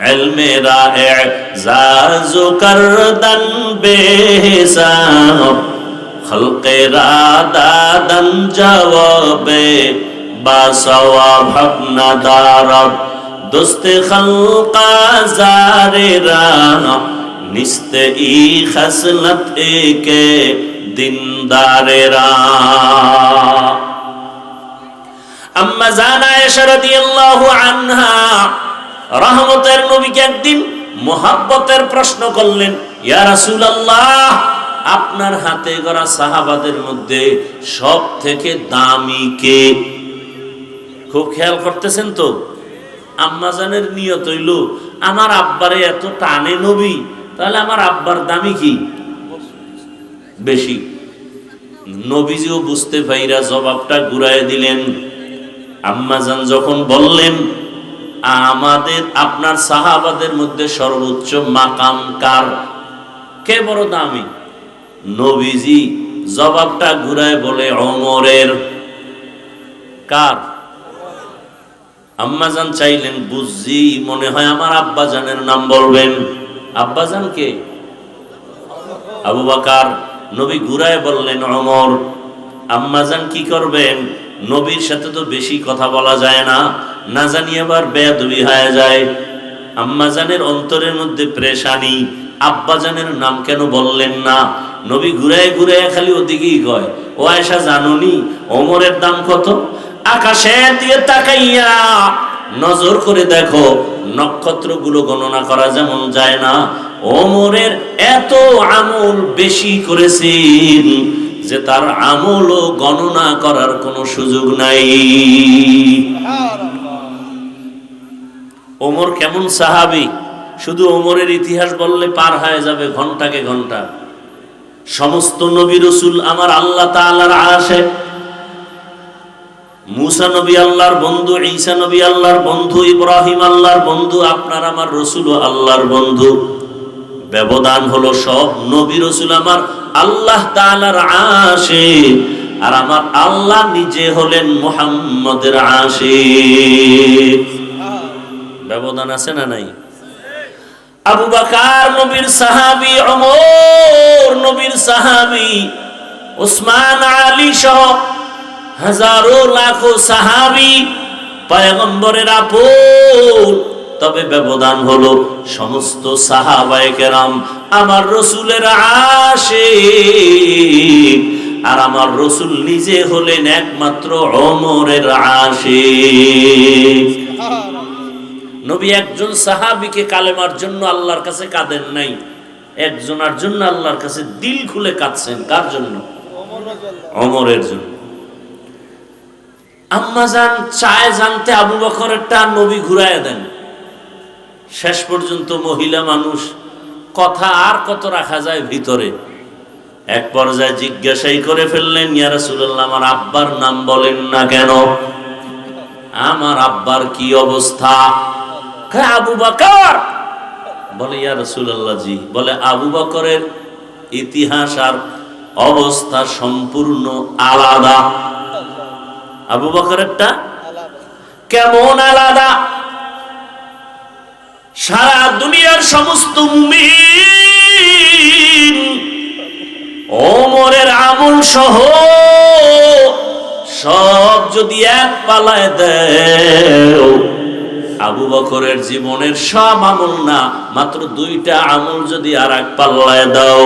علم رائع، زاز و کردن بے حساب، خلق را دادن جواب، با سواب حق ندارب دست خلق زار را نست ای خسلت اے ایک دندار را اما زان عائشہ رضی اللہ عنہ রহমতের নবীকে একদিন মোহাব্বতের প্রশ্ন করলেন, ইয়া রাসূলুল্লাহ, আপনার হাতে গড়া সাহাবাদের মধ্যে সব থেকে দামি কে? খুব খেয়াল করতেছেন তো? আম্মাজানের নিয়ত হইল, আমার আব্বারে এত টানে নবী, তাহলে আমার আব্বার দামি কি? বেশি। নবীজিও বুঝতে পাইরা জবাবটা ঘুরাই দিলেন। আম্মাজান যখন বললেন আমাদের, আপনার সাহাবাদের মধ্যে সর্বোচ্চ মাকাম কার? কে বড় দামি? নবীজি জবাবটা ঘুরায় বলে অমরের কার? আম্মাজান চাইলেন, বুঝি মনে হয় আমার আব্বাজানের নাম বলবেন। আব্বাজান কে? আবু বাকার। নবী ঘুরায় বললেন অমর আম্মাজান কি করবেন? নবীর সাথে তো বেশি কথা বলা যায় না। না জানি আবার বেয়াদবি হয়ে যায়। আম্মাজানের অন্তরের মধ্যে প্রেশানি আব্বাজানের নাম কেন বললেন না? নবী ঘুরায় ঘুরায় খালি ওদিকেই কয়, ও আয়সা জানুনি? ওমরের দাম কত? আকাশের দিয়ে তাকাইয়া নজর করে দেখো, নক্ষত্রগুলো গণনা করা যেমন যায় না। ওমরের এত আমল বেশি করেছেন যে তার আমলও গণনা করার কোনো সুযোগ নাই। ওমর কেমন সাহাবি? শুধু ওমরের ইতিহাস বললে পার হয়ে যাবে ঘন্টাকে ঘণ্টা। সমস্ত নবী রসুল আমার আল্লাহ তাআলার আসে মুসা নবী আল্লাহর বন্ধু, ঈসা নবী আল্লাহর বন্ধু, ইব্রাহিম আল্লাহর বন্ধু, আপনার আমার রসুল আল্লাহর বন্ধু। ব্যবধান হলো সব নবী রসুল আমার আল্লাহ তাআলার আসে আর আমার আল্লাহ নিজে হলেন মুহাম্মদের আসে ব্যবধান আছে না নাই? আবু বাকার নবীর সাহাবি অমর নবীর সাহাবি ওসমান আলী সহ হাজারো লাখো সাহাবি পয়গম্বরের আপন। তবে ব্যবধান হলো সমস্ত সাহাবায়ে কেরাম আমার রসুলের আসে আর আমার রসুল নিজে হলেন একমাত্র অমরের আসে নবী একজন সাহাবিকে কালেমার জন্য আল্লাহর কাছে কাঁদেন নাই। একজনের জন্য আল্লাহর কাছে দিল খুলে কাঁদছেন। কার জন্য? অমরের জন্য। আম্মা জান চায় জানতে আবু বকরেরটা নবী ঘুরায় দেন। শেষ পর্যন্ত মহিলা মানুষ কথা আর কত রাখা যায় ভিতরে। এক পর্যায়ে জিজ্ঞাসাই করে ফেললেন, ইয়া রাসূলুল্লাহ, আমার আব্বার নাম বলেন না কেন? আমার আব্বার কি অবস্থা? কয়, আবু বকর। বলে ইয়া রাসূলুল্লাহ জি। বলে আবু বাকরের ইতিহাস আর অবস্থা সম্পূর্ণ আলাদা। আবু বকরেরটা কেমন আলাদা? সারা দুনিয়ার সমস্ত ওমরের আমল সহ সব যদি এক পালায় দেও আবু বকরের জীবনের সব আমল না মাত্র দুইটা আমল যদি আর এক পাল্লায় দাও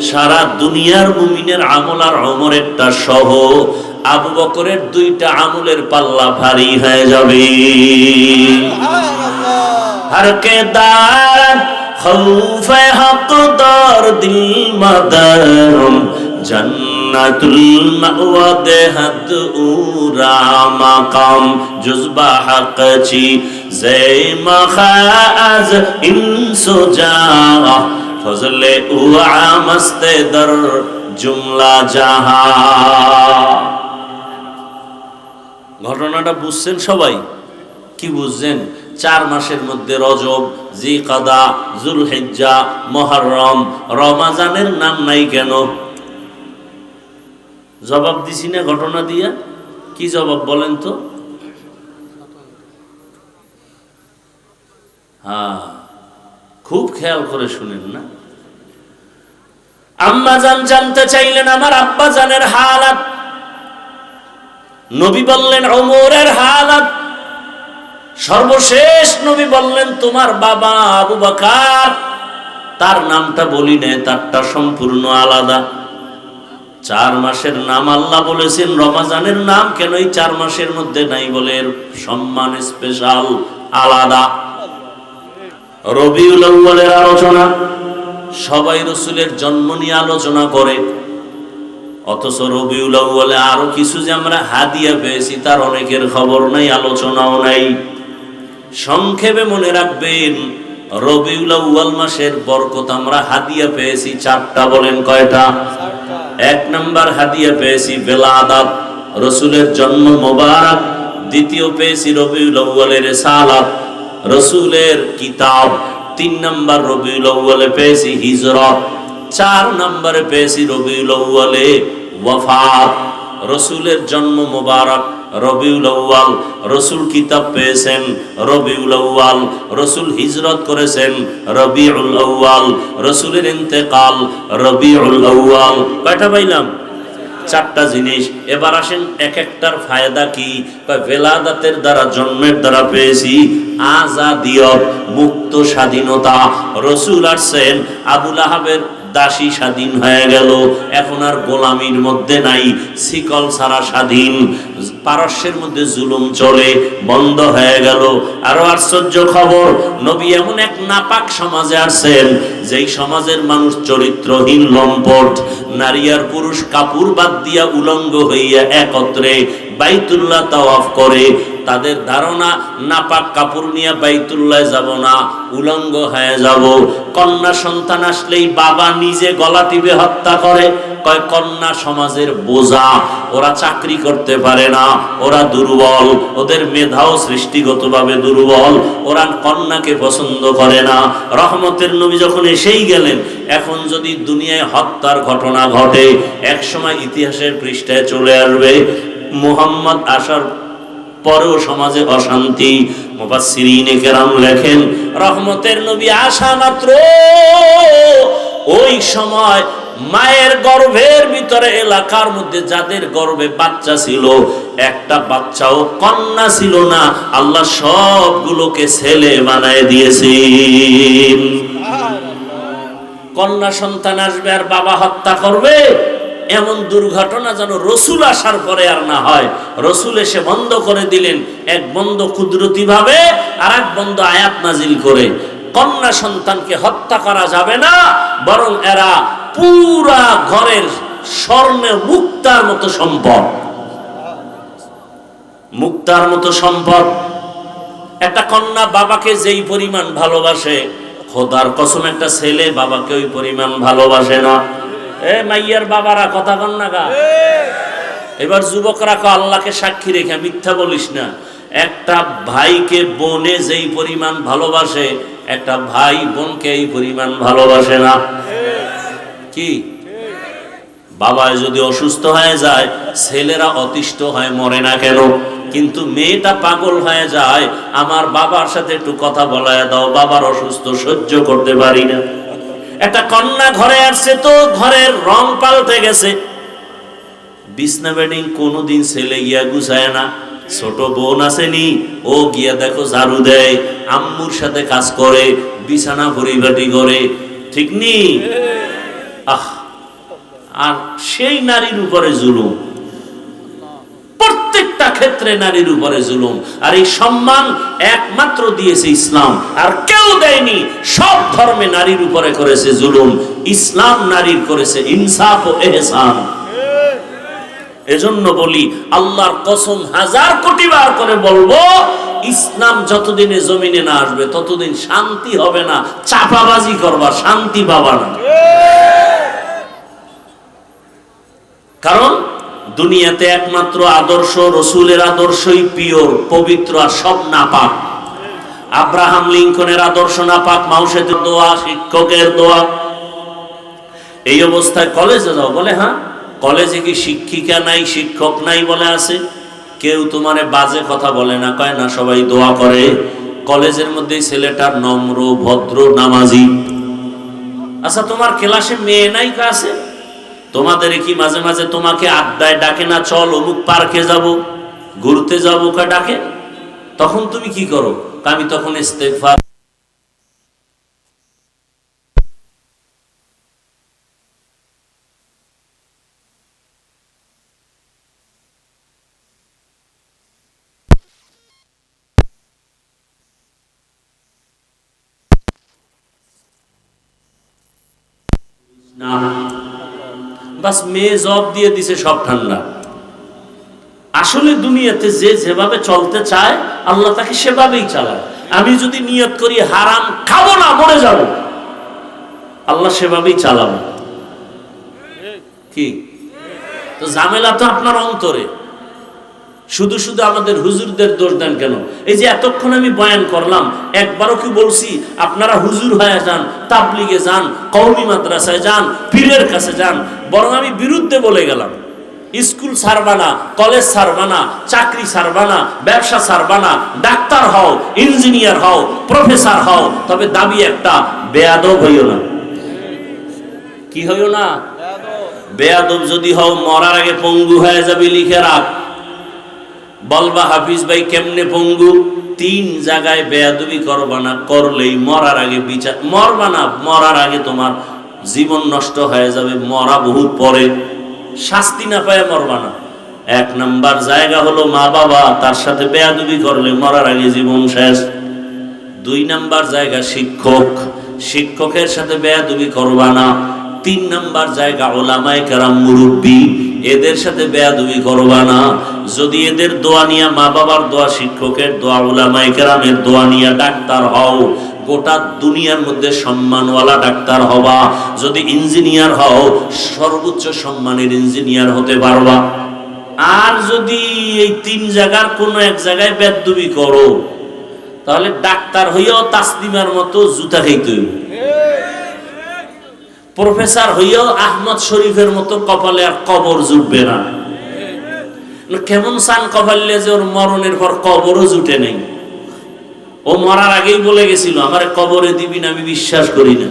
সারা দুনিয়ার মুমিনের আমল আর অমরেরটা সহ আবু বকরের দুইটা আমলের পাল্লা ভারী হয়ে যাবে। হরকে দার দিল মাদার জান্নাতুল উরা মাকাম জুজবা হাকচি زي ما خاز انسو جا فضل জুমলা জাহা ঘটনাটা বুঝছেন সবাই? কি বুঝছেন? চার মাসের মধ্যে রজব জি কাদা জুল হেজ্জা মহারম, রমাজানের নাম নাই কেন? জবাব দিছি না ঘটনা দিয়া? কি জবাব বলেন তো? হ্যাঁ খুব খেয়াল করে শুনেন না। আম্মা জান জানতে চাইলেন আমার আব্বা জানের হালাত। নবী বললেন, ওমরের হালাত। সর্বশেষ নবী বললেন, তোমার বাবা আবু বাকার, তার নামটা বলি নে, তারটা সম্পূর্ণ আলাদা। চার মাসের নাম আল্লাহ বলেছেন, রমাজানের নাম কেন এই চার মাসের মধ্যে নাই বলে সম্মান স্পেশাল, আলাদা। রবিউল আউ্বালের আলোচনা, সবাই রসুলের জন্ম নিয়ে আলোচনা করে। অথচ রবিউল আউ্বালে আরও কিছু যে আমরা হাদিয়া পেয়েছি, তার অনেকের খবর নাই, আলোচনাও নাই। সংক্ষেপে মনে রাখবেন, রবিউল আউ্বাল মাসের বরকত আমরা হাদিয়া পেয়েছি, চারটা বলেন কয়টা? এক নাম্বার হাদিয়া পেয়েছি, বেলা আদাব, রসুলের জন্ম মোবারক। দ্বিতীয় পেয়েছি রবিউল আউ্বালের সালাত রসুলের কিতাব তিন নাম্বার রবিউল আউ্বালে পেয়েছি হিজরত, চার নম্বরে পেয়েছি রবিউল আউ্বালে ওয়াফাত। রসুলের জন্ম মোবারক, রবিউল আউ্বাল রসুল কিতাব পেয়েছেন রবিউল আউ্বাল রসুল হিজরত করেছেন রবিউল আউ্বাল রসুলের ইন্তেকাল রবিউল আউ্বাল কয়টা পাইলাম? চারটা জিনিস। এবার আসেন এক একটার ফায়দা কি? ভেলাদাতের দ্বারা, জন্মের দ্বারা পেয়েছি। আজাদিয়ত, মুক্ত স্বাধীনতা। রসুল আসছেন, আবুল আহাবের দাসী স্বাধীন হয়ে গেল। এখন আর গোলামির মধ্যে নাই, শিকল ছাড়া স্বাধীন। পারস্যের মধ্যে জুলুম চলে, বন্ধ হয়ে গেল। আরও আশ্চর্য খবর, নবী এমন এক নাপাক সমাজে আসছেন, যেই সমাজের মানুষ চরিত্রহীন, লম্পট। নারী আর পুরুষ কাপুর বাদ দিয়া উলঙ্গ হইয়া একত্রে বাইতুল্লাহ তাওয়াফ করে তাদের ধারণা, নাপাক কাপড় নিয়ে বাইতুল্লাহ যাব না, উলঙ্গ হয়ে যাব। কন্যা সন্তান আসলেই বাবা নিজে গলা টিপে হত্যা করে। কয়, কন্যা সমাজের বোঝা, ওরা চাকরি করতে পারে না, ওরা দুর্বল, ওদের মেধাও সৃষ্টিগতভাবে দুর্বল, ওরা কন্যাকে পছন্দ করে না। রহমতের নবী যখন এসেই গেলেন, এখন যদি দুনিয়ায় হত্যার ঘটনা ঘটে, একসময় ইতিহাসের পৃষ্ঠায় চলে আসবে, মুহাম্মদ আসার পরেও সমাজে অশান্তি। কেরাম লেখেন রহমতের নবী আসা মাত্র। ওই সময় মায়ের গর্ভের ভিতরে এলাকার মধ্যে যাদের গর্ভে বাচ্চা ছিল একটা বাচ্চাও কন্যা ছিল না। আল্লাহ সবগুলোকে ছেলে বানায় দিয়েছি কন্যা সন্তান আসবে আর বাবা হত্যা করবে? এমন দুর্ঘটনা যেন রসুল আসার পরে আর না হয়। রসুল এসে বন্ধ করে দিলেন, এক বন্ধ কুদরতি ভাবে আর এক বন্ধ আয়াত নাজিল করে। কন্যা সন্তানকে হত্যা করা যাবে না, বরং এরা পুরা ঘরের স্বর্ণের মুক্তার মতো সম্পদ। মুক্তার মতো সম্পদ। একটা কন্যা বাবাকে যেই পরিমাণ ভালোবাসে, খোদার কসম, একটা ছেলে বাবাকে ওই পরিমাণ ভালোবাসে না। মাইয়ার বাবারা, কথা কন না গা। এবার যুবকরা আল্লাহকে সাক্ষী রেখে, মিথ্যা বলিস না। একটা ভাইকে যেই পরিমাণ ভালোবাসে, একটা ভাই বোনকে এই পরিমাণ ভালোবাসে না। কি? যদি অসুস্থ হয়ে যায়, ছেলেরা অতিষ্ঠ হয় মরে না কেন? কিন্তু মেয়েটা পাগল হয়ে যায়, আমার বাবার সাথে একটু কথা বলায় দাও, বাবার অসুস্থ সহ্য করতে পারি না। একটা কন্যা ঘরে আসছে তো ঘরের রং পাল্টে গেছে। বিছনা বেডিং কোনোদিন ছেলে গিয়া গুছায় না। ছোট বোন আসেনি, ও গিয়া দেখো ঝাড়ু দেয়, আম্মুর সাথে কাজ করে, বিছানা পরিবাটি করে। ঠিক নি? আহ, আর সেই নারীর উপরে জুলুম। ক্ষেত্রে নারীর উপরে জুলুম। আর এই সম্মান একমাত্র দিয়েছে ইসলাম। আর কেউ দেয়নি, সব ধর্মে নারীর উপরে করেছে জুলুম। ইসলাম নারীর করেছে ইনসাফ ও এহসান। এজন্য বলি, আল্লাহর কসম হাজার কোটি বার করে বলব, ইসলাম যতদিনে জমিনে না আসবে, ততদিন শান্তি হবে না, চাপাবাজি করবা, শান্তি পাবা না। কারণ দুনিয়াতে একমাত্র আদর্শ, রসুলের আদর্শই পিওর, পবিত্র আর সব নাপাক। আব্রাহাম লিঙ্কনের আদর্শ নাপাক, মাউসের দোয়া, শিক্ষকের দোয়া। এই অবস্থায় কলেজে যাও, বলে হ্যাঁ? কলেজে কি শিক্ষিকা নাই, শিক্ষক নাই? বলে আছে। কেউ তোমারে বাজে কথা বলে না, কয়, না, সবাই দোয়া করে। কলেজের মধ্যে এই ছেলেটা নম্র, ভদ্র, নামাজি। আচ্ছা তোমার ক্লাসে মেয়ে নাই আছে? তোমাদের কি মাঝে মাঝে তোমাকে আড্ডায় ডাকে না, চল অমুক পার্কে যাব, ঘুরতে যাব, কা ডাকে? তখন তুমি কি করো? আমি তখন ইস্তেগফার না। বাস মেয়ে জব দিয়ে দিছে, সব ঠান্ডা। আসলে দুনিয়াতে যে যেভাবে চলতে চায়, আল্লাহ তাকে সেভাবেই চালায়। আমি যদি নিয়ত করি, হারাম খাব না, মরে যাব। আল্লাহ সেভাবেই চালাবো। কি? তো ঝামেলা তো আপনার অন্তরে। শুধু শুধু আমাদের হুজুরদের দোষ দেন কেন? এই যে এতক্ষণ আমি বয়ান করলাম একবারও কি বলছি আপনারা হুজুর হয়ে যান তাবলিগে যান কৌমি মাদ্রাসায় যান পীরের কাছে যান বরং আমি বিরুদ্ধে বলে গেলাম। স্কুল ছাড়বানা কলেজ ছাড়বানা চাকরি ছাড়বানা ব্যবসা ছাড়বানা ডাক্তার হও ইঞ্জিনিয়ার হও প্রফেসর হও তবে দাবি একটা বেয়াদব হইও না। কি হইও না? বেয়াদব যদি হও মরার আগে পঙ্গু হয়ে যাবে লিখে রাখ। বলবা হাফিজ ভাই কেমনে পঙ্গু? তিন জায়গায় বেয়াদবি করবা না, করলেই মরার আগে বিচার, মরবা না, মরার আগে তোমার জীবন নষ্ট হয়ে যাবে, মরা বহুত পরে। শাস্তি না পায় মরবা না। এক নাম্বার জায়গা হলো মা বাবা, তার সাথে বেয়াদবি করলে মরার আগে জীবন শেষ। দুই নাম্বার জায়গা শিক্ষক, শিক্ষকের সাথে বেয়াদবি করবা না। তিন নাম্বার জায়গা ওলামায় কারাম মুরব্বী এদের সাথে বেয়াদবি করবা না। যদি এদের দোয়া নিয়া মা বাবার দোয়া, শিক্ষকের দোয়া ওলামায় কেরামের দোয়া নিয়া ডাক্তার হও, গোটা দুনিয়ার মধ্যে সম্মানওয়ালা ডাক্তার হবা। যদি ইঞ্জিনিয়ার হও, সর্বোচ্চ সম্মানের ইঞ্জিনিয়ার হতে পারবা। আর যদি এই তিন জায়গার কোনো এক জায়গায় বেদবি করো, তাহলে ডাক্তার হইয়াও তাসলিমার মতো জুতা খাইতে হইব। প্রফেসর হইয়াও আহমদ শরীফের মতো কপালে আর কবর জুটবে না। কেমন সান কপালে যে ওর মরণের পর কবরও জুটে নেই। ও মরার আগেই বলে গেছিল, আমার কবরে দিবি না, আমি বিশ্বাস করি না।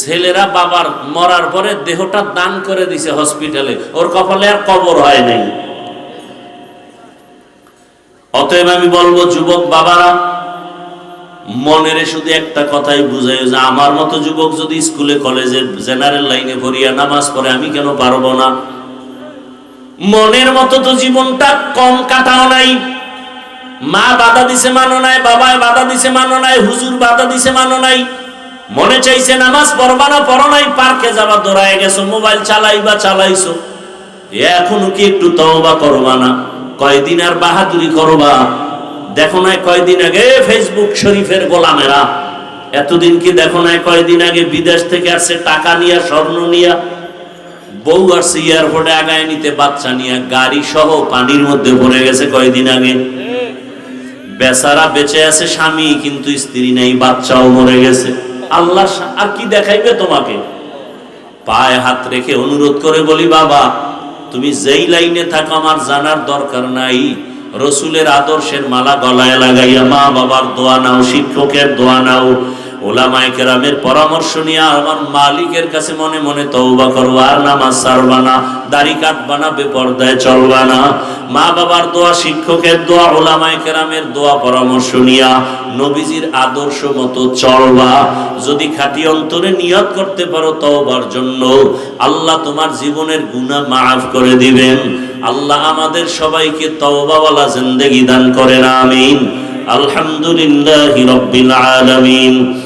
ছেলেরা বাবার মরার পরে দেহটা দান করে দিছে হসপিটালে, ওর কপালে আর কবর হয় নাই। অতএব আমি বলব, যুবক বাবারা মনের শুধু একটা কথাই বুঝাই যে আমার মতো যুবক যদি স্কুলে, কলেজে, জেনারেল লাইনে ভরিয়া নামাজ পড়ে, আমি কেন পারব না? মনের মতো তো জীবনটা কম কাটাও নাই। মা বাধা দিছে মানো নাই বাবায় বাধা দিছে মানো নাই, হুজুর বাধা দিছে মানো নাই। মনে চাইছে নামাজ পড়বা না পড়ো নাই, পার্কে যাবা, দৌড়ায় গেছো, মোবাইল চালাইবা, চালাইছো। এখনও কি একটু তওবা করবা না? কয়দিন আর বাহাদুরি করবা? দেখো না কয়দিন আগে ফেসবুক শরীফের গোলামেরা। এতদিন কি দেখো না কয়দিন আগে বিদেশ থেকে আসছে টাকা নিয়া, স্বর্ণ নিয়া? বউ আসছে এয়ারপোর্টে আগায় নিতে, বাচ্চা নিয়ে, গাড়ি সহ পানির মধ্যে পড়ে গেছে কয়দিন আগে। বেচারা বেঁচে আছে স্বামী, কিন্তু স্ত্রী নেই, বাচ্চাও মরে গেছে। আল্লাহ আর কি দেখাইবে তোমাকে? পায়ে হাত রেখে অনুরোধ করে বলি, বাবা, তুমি যেই লাইনে থাকো, আমার জানার দরকার নাই। রসুলের আদর্শের মালা গলায় লাগাইয়া মা বাবার দোয়া নাও শিক্ষকের দোয়া নাও ওলামায়ে কেরামের পরামর্শ নিয়ে আমার মালিকের কাছে মনে মনে তওবা করব আর নামাজ সারবা না, দাড়ি কাটবা না, বেপর্দায় চলবা না। মা বাবার দোয়া, শিক্ষকের দোয়া ওলামায়ে কেরামের দোয়া পরামর্শ নিয়া নবীজির আদর্শ মতো চলবা। যদি খাঁটি অন্তরে নিয়ত করতে পারো তওবার জন্য, আল্লাহ তোমার জীবনের গুনাহ মাফ করে দিবেন। আল্লাহ আমাদের সবাইকে তওবাওয়ালা জিন্দেগি দান করেন, আমিন। আলহামদুলিল্লাহি রাব্বিল আলামিন।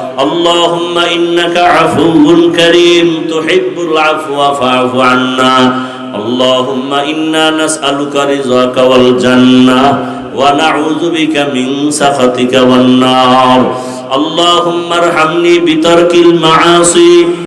اللهم إنك عفو كريم تحب العفو فاعف عنا اللهم إنا نسألك رضاك والجنة ونعوذ بك من سخطك والنار اللهم ارحمني بترك المعاصي